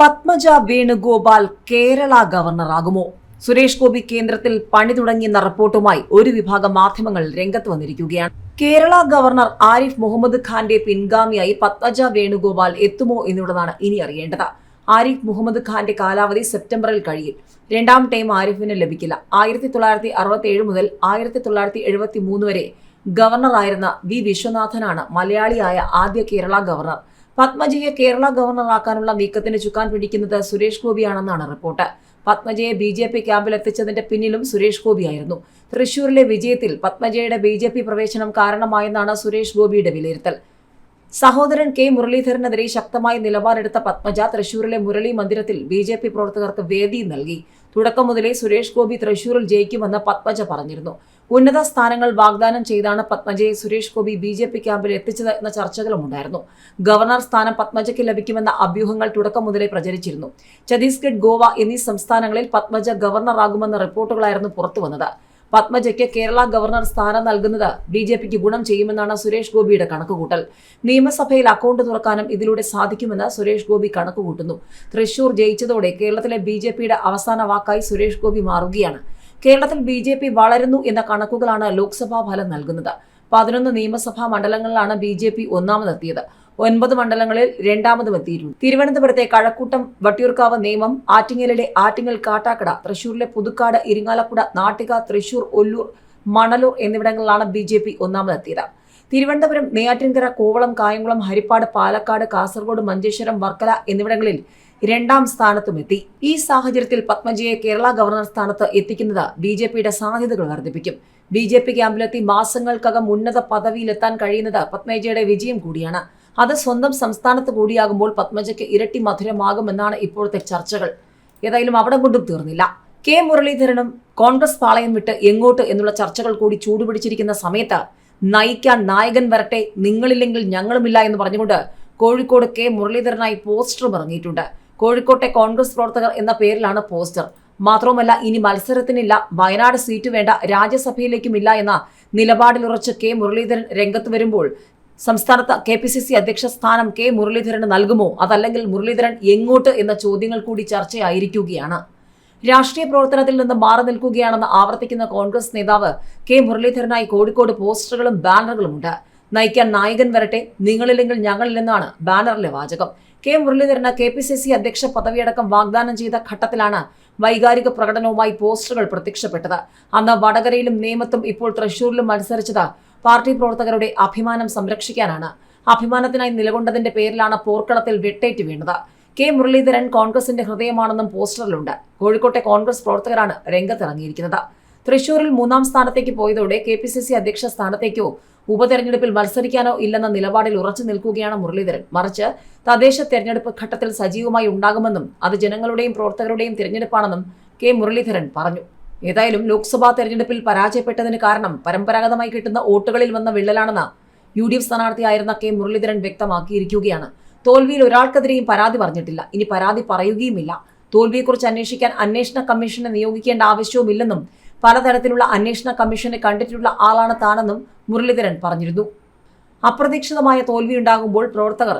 പത്മജ വേണുഗോപാൽ കേരള ഗവർണറാകുമോ? സുരേഷ് ഗോപി കേന്ദ്രത്തിൽ പണി തുടങ്ങിയെന്ന റിപ്പോർട്ടുമായി ഒരു വിഭാഗം മാധ്യമങ്ങൾ രംഗത്ത് വന്നിരിക്കുകയാണ്. കേരള ഗവർണർ ആരിഫ് മുഹമ്മദ് ഖാന്റെ പിൻഗാമിയായി പത്മജ വേണുഗോപാൽ എത്തുമോ എന്നുള്ളതാണ് ഇനി അറിയേണ്ടത്. ആരിഫ് മുഹമ്മദ് ഖാന്റെ കാലാവധി സെപ്റ്റംബറിൽ കഴിയും. രണ്ടാം ടൈം ആരിഫിന് ലഭിക്കില്ല. ആയിരത്തി തൊള്ളായിരത്തി അറുപത്തി ഏഴ് മുതൽ ആയിരത്തി തൊള്ളായിരത്തി എഴുപത്തി മൂന്ന് വരെ ഗവർണറായിരുന്ന വി വിശ്വനാഥനാണ് മലയാളിയായ ആദ്യ കേരള ഗവർണർ. പത്മജയെ കേരള ഗവർണറാക്കാനുള്ള നീക്കത്തിന് ചുക്കാൻ പിടിക്കുന്നത് സുരേഷ് ഗോപിയാണെന്നാണ് റിപ്പോർട്ട്. പത്മജയെ ബി ജെ പി ക്യാമ്പിൽ എത്തിച്ചതിന്റെ പിന്നിലും സുരേഷ് ഗോപിയായിരുന്നു. തൃശൂരിലെ വിജയത്തിൽ പത്മജയുടെ ബി ജെ പി പ്രവേശനം കാരണമായെന്നാണ് സുരേഷ് ഗോപിയുടെ വിലയിരുത്തൽ. സഹോദരൻ കെ മുരളീധരനെതിരെ ശക്തമായ നിലപാടെടുത്ത പത്മജ തൃശൂരിലെ മുരളി മന്ദിരത്തിൽ ബി ജെ പി പ്രവർത്തകർക്ക് വേദി നൽകി. തുടക്കം മുതലേ സുരേഷ് ഗോപി തൃശൂരിൽ ജയിക്കുമെന്ന് പത്മജ പറഞ്ഞിരുന്നു. ഉന്നത സ്ഥാനങ്ങൾ വാഗ്ദാനം ചെയ്താണ് പത്മജയെ Suresh Gopi B J P ക്യാമ്പിൽ എത്തിച്ചത് എന്ന ചർച്ചകളും ഉണ്ടായിരുന്നു. ഗവർണർ സ്ഥാനം പത്മജയ്ക്ക് ലഭിക്കുമെന്ന അഭ്യൂഹങ്ങൾ തുടക്കം മുതലേ പ്രചരിച്ചിരുന്നു. ഛത്തീസ്ഗഡ് ഗോവ എന്നീ സംസ്ഥാനങ്ങളിൽ പത്മജ ഗവർണറാകുമെന്ന റിപ്പോർട്ടുകളായിരുന്നു പുറത്തുവന്നത് പത്മജയ്ക്ക് കേരള ഗവർണർ സ്ഥാനം നൽകുന്നത് ബി ജെ പിക്ക് ഗുണം ചെയ്യുമെന്നാണ് സുരേഷ് ഗോപിയുടെ കണക്കുകൂട്ടൽ. നിയമസഭയിൽ അക്കൗണ്ട് തുറക്കാനും ഇതിലൂടെ സാധിക്കുമെന്ന് സുരേഷ് ഗോപി കണക്കുകൂട്ടുന്നു. തൃശൂർ ജയിച്ചതോടെ കേരളത്തിലെ ബി അവസാന വാക്കായി സുരേഷ് ഗോപി മാറുകയാണ്. കേരളത്തിൽ ബി ജെ പി വളരുന്നു എന്ന കണക്കുകളാണ് ലോക്സഭാ ഫലം നൽകുന്നത്. പതിനൊന്ന് നിയമസഭാ മണ്ഡലങ്ങളിലാണ് ബി ജെ പി ഒന്നാമതെത്തിയത്. ഒൻപത് മണ്ഡലങ്ങളിൽ രണ്ടാമതും എത്തിയിട്ടുണ്ട് തിരുവനന്തപുരത്തെ കഴക്കൂട്ടം വട്ടിയൂർക്കാവ് നിയമം ആറ്റിങ്ങലിലെ ആറ്റിങ്ങൽ കാട്ടാക്കട തൃശൂരിലെ പുതുക്കാട് ഇരിങ്ങാലക്കുട നാട്ടിക തൃശൂർ ഒല്ലൂർ മണലൂർ എന്നിവിടങ്ങളിലാണ് ബി ജെ പി ഒന്നാമതെത്തിയത്. തിരുവനന്തപുരം നെയ്യാറ്റിൻകര കോവളം കായംകുളം ഹരിപ്പാട് പാലക്കാട് കാസർഗോഡ് മഞ്ചേശ്വരം വർക്കല എന്നിവിടങ്ങളിൽ രണ്ടാം സ്ഥാനത്തുമെത്തി ഈ സാഹചര്യത്തിൽ പത്മജിയെ കേരള ഗവർണർ സ്ഥാനത്ത് എത്തിക്കുന്നത് ബി ജെ പിയുടെ സാധ്യതകൾ വർദ്ധിപ്പിക്കും. ബി ജെ പി ക്യാമ്പിലെത്തി മാസങ്ങൾക്കകം ഉന്നത പദവിയിലെത്താൻ കഴിയുന്നത് പത്മജിയുടെ വിജയം കൂടിയാണ്. അത് സ്വന്തം സംസ്ഥാനത്ത് കൂടിയാകുമ്പോൾ പത്മജയ്ക്ക് ഇരട്ടി മധുരമാകുമെന്നാണ് ഇപ്പോഴത്തെ ചർച്ചകൾ. ഏതായാലും അവിടെ കൊണ്ടും തീർന്നില്ല. കെ മുരളീധരനും കോൺഗ്രസ് പാളയം വിട്ട് എങ്ങോട്ട് എന്നുള്ള ചർച്ചകൾ കൂടി ചൂടുപിടിച്ചിരിക്കുന്ന സമയത്ത് നയിക്കാൻ നായകൻ വരട്ടെ നിങ്ങളില്ലെങ്കിൽ ഞങ്ങളുമില്ല എന്ന് പറഞ്ഞുകൊണ്ട് കോഴിക്കോട് കെ മുരളീധരനായി പോസ്റ്ററും ഇറങ്ങിയിട്ടുണ്ട്. കോഴിക്കോട്ടെ കോൺഗ്രസ് പ്രവർത്തകർ എന്ന പേരിലാണ് പോസ്റ്റർ. മാത്രവുമല്ല ഇനി മത്സരത്തിനില്ല വയനാട് സീറ്റ് വേണ്ട രാജ്യസഭയിലേക്കുമില്ല എന്ന നിലപാടിലുറച്ച് കെ മുരളീധരൻ രംഗത്ത് വരുമ്പോൾ സംസ്ഥാനത്ത് കെ പി സി സി അധ്യക്ഷ സ്ഥാനം കെ മുരളീധരന് നൽകുമോ? അതല്ലെങ്കിൽ മുരളീധരൻ എങ്ങോട്ട് എന്ന ചോദ്യങ്ങൾ കൂടി ചർച്ചയായിരിക്കുകയാണ്. രാഷ്ട്രീയ പ്രവർത്തനത്തിൽ നിന്ന് മാറി നിൽക്കുകയാണെന്ന് ആവർത്തിക്കുന്ന കോൺഗ്രസ് നേതാവ് കെ മുരളീധരനായി കോഴിക്കോട് പോസ്റ്ററുകളും ബാനറുകളുമുണ്ട് നയിക്കാൻ നായകൻ വരട്ടെ നിങ്ങളില്ലെങ്കിൽ ഞങ്ങളില്ലെന്നാണ് ബാനറിലെ വാചകം. കെ മുരളീധരന് കെ പി സി സി അധ്യക്ഷ പദവിയടക്കം വാഗ്ദാനം ചെയ്ത ഘട്ടത്തിലാണ് വൈകാരിക പ്രകടനവുമായി പോസ്റ്ററുകൾ പ്രത്യക്ഷപ്പെട്ടത്. അന്ന് വടകരയിലും നേമത്തും ഇപ്പോൾ തൃശൂരിലും മത്സരിച്ചത് പാർട്ടി പ്രവർത്തകരുടെ അഭിമാനം സംരക്ഷിക്കാനാണ്. അഭിമാനത്തിനായി നിലകൊണ്ടതിന്റെ പേരിലാണ് പോർക്കളത്തിൽ വെട്ടേറ്റ് വീണത്. കെ മുരളീധരൻ കോൺഗ്രസിന്റെ ഹൃദയമാണെന്നും പോസ്റ്ററിലുണ്ട്. കോഴിക്കോട്ടെ കോൺഗ്രസ് പ്രവർത്തകരാണ് രംഗത്തിറങ്ങിയിരിക്കുന്നത്. തൃശൂരിൽ മൂന്നാം സ്ഥാനത്തേക്ക് പോയതോടെ കെ പി സി സി അധ്യക്ഷ സ്ഥാനത്തേക്കോ ഉപതെരഞ്ഞെടുപ്പിൽ മത്സരിക്കാനോ ഇല്ലെന്ന നിലപാടിൽ ഉറച്ചു നിൽക്കുകയാണ് മുരളീധരൻ. മറിച്ച് തദ്ദേശ തെരഞ്ഞെടുപ്പ് ഘട്ടത്തിൽ സജീവമായി ഉണ്ടാകുമെന്നും അത് ജനങ്ങളുടെയും പ്രവർത്തകരുടെയും തിരഞ്ഞെടുപ്പാണെന്നും കെ മുരളീധരൻ പറഞ്ഞു. ഏതായാലും ലോക്സഭാ തെരഞ്ഞെടുപ്പിൽ പരാജയപ്പെട്ടതിന് കാരണം പരമ്പരാഗതമായി കിട്ടുന്ന വോട്ടുകളിൽ വന്ന വിള്ളലാണെന്ന് യു ഡി എഫ് സ്ഥാനാർത്ഥിയായിരുന്ന കെ മുരളീധരൻ വ്യക്തമാക്കിയിരിക്കുകയാണ്. തോൽവിയിൽ ഒരാൾക്കെതിരെയും പരാതി പറഞ്ഞിട്ടില്ല. ഇനി പരാതി പറയുകയുമില്ല. തോൽവിയെക്കുറിച്ച് അന്വേഷിക്കാൻ അന്വേഷണ കമ്മീഷനെ നിയോഗിക്കേണ്ട ആവശ്യവുമില്ലെന്നും പലതരത്തിലുള്ള അന്വേഷണ കമ്മീഷനെ കണ്ടിട്ടുള്ള ആളാണ് താനെന്നും മുരളീധരൻ പറഞ്ഞിരുന്നു. അപ്രതീക്ഷിതമായ തോൽവിയുണ്ടാകുമ്പോൾ പ്രവർത്തകർ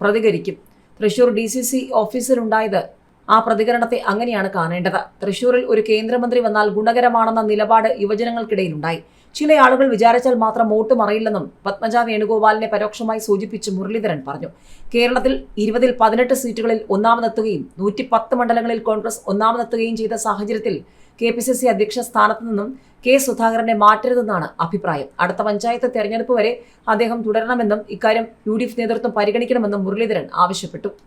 പ്രതികരിക്കും. തൃശൂർ ഡി സി സി ഓഫീസിലുണ്ടായത് ആ പ്രതികരണത്തെ അങ്ങനെയാണ് കാണേണ്ടത്. തൃശൂരിൽ ഒരു കേന്ദ്രമന്ത്രി വന്നാൽ ഗുണകരമാണെന്ന നിലപാട് യുവജനങ്ങൾക്കിടയിലുണ്ടായി. ചില ആളുകൾ വിചാരിച്ചാൽ മാത്രം വോട്ട് മറിയില്ലെന്നും പത്മജ വേണുഗോപാലിനെ പരോക്ഷമായി സൂചിപ്പിച്ച് മുരളീധരൻ പറഞ്ഞു. കേരളത്തിൽ ഇരുപതിൽ പതിനെട്ട് സീറ്റുകളിൽ ഒന്നാമതെത്തുകയും നൂറ്റി പത്ത് മണ്ഡലങ്ങളിൽ കോൺഗ്രസ് ഒന്നാമതെത്തുകയും ചെയ്ത സാഹചര്യത്തിൽ കെ പി സി സി അധ്യക്ഷ സ്ഥാനത്ത് നിന്നും കെ സുധാകരനെ മാറ്റരുതെന്നാണ് അഭിപ്രായം. അടുത്ത പഞ്ചായത്ത് തെരഞ്ഞെടുപ്പ് വരെ അദ്ദേഹം തുടരണമെന്നും ഇക്കാര്യം യു ഡി എഫ് നേതൃത്വം പരിഗണിക്കണമെന്നും മുരളീധരൻ ആവശ്യപ്പെട്ടു.